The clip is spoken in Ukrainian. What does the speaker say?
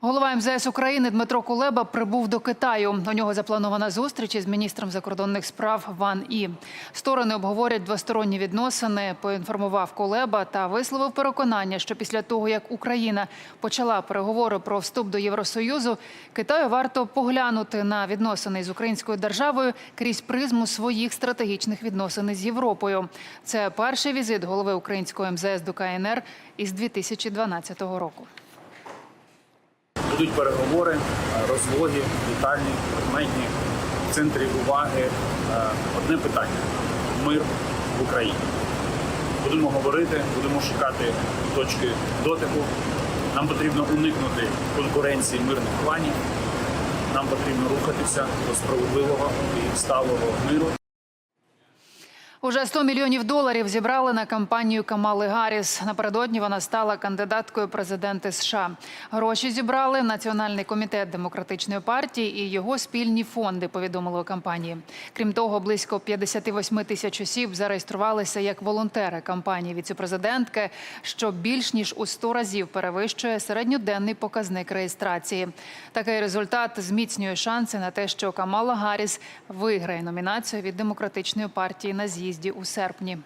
Голова МЗС України Дмитро Кулеба прибув до Китаю. У нього запланована зустріч із міністром закордонних справ Ван І. Сторони обговорять двосторонні відносини. Поінформував Кулеба та висловив переконання, що після того як Україна почала переговори про вступ до Євросоюзу, Китаю варто поглянути на відносини з українською державою крізь призму своїх стратегічних відносин із Європою. Це перший візит голови українського МЗС до КНР із 2012 року. Будуть переговори, е, розлоги, вітальні, предметні, в центрі уваги е, одне питання мир в Україні. Будемо говорити, будемо шукати точки дотику. Нам потрібно уникнути конкуренції мирних планів. Нам потрібно рухатися до справедливого і сталого миру. Уже 100 мільйонів доларів зібрали на кампанію Камали Гарріс. Напередодні вона стала кандидаткою президенти США. Гроші зібрали Національний комітет демократичної партії і його спільні фонди. Повідомили у кампанії. Крім того, близько 58 тисяч осіб зареєструвалися як волонтери кампанії віцепрезидентки, що більш ніж у 100 разів перевищує середньоденний показник реєстрації. Такий результат зміцнює шанси на те, що Камала Гарріс виграє номінацію від демократичної партії на з'їзді у серпні.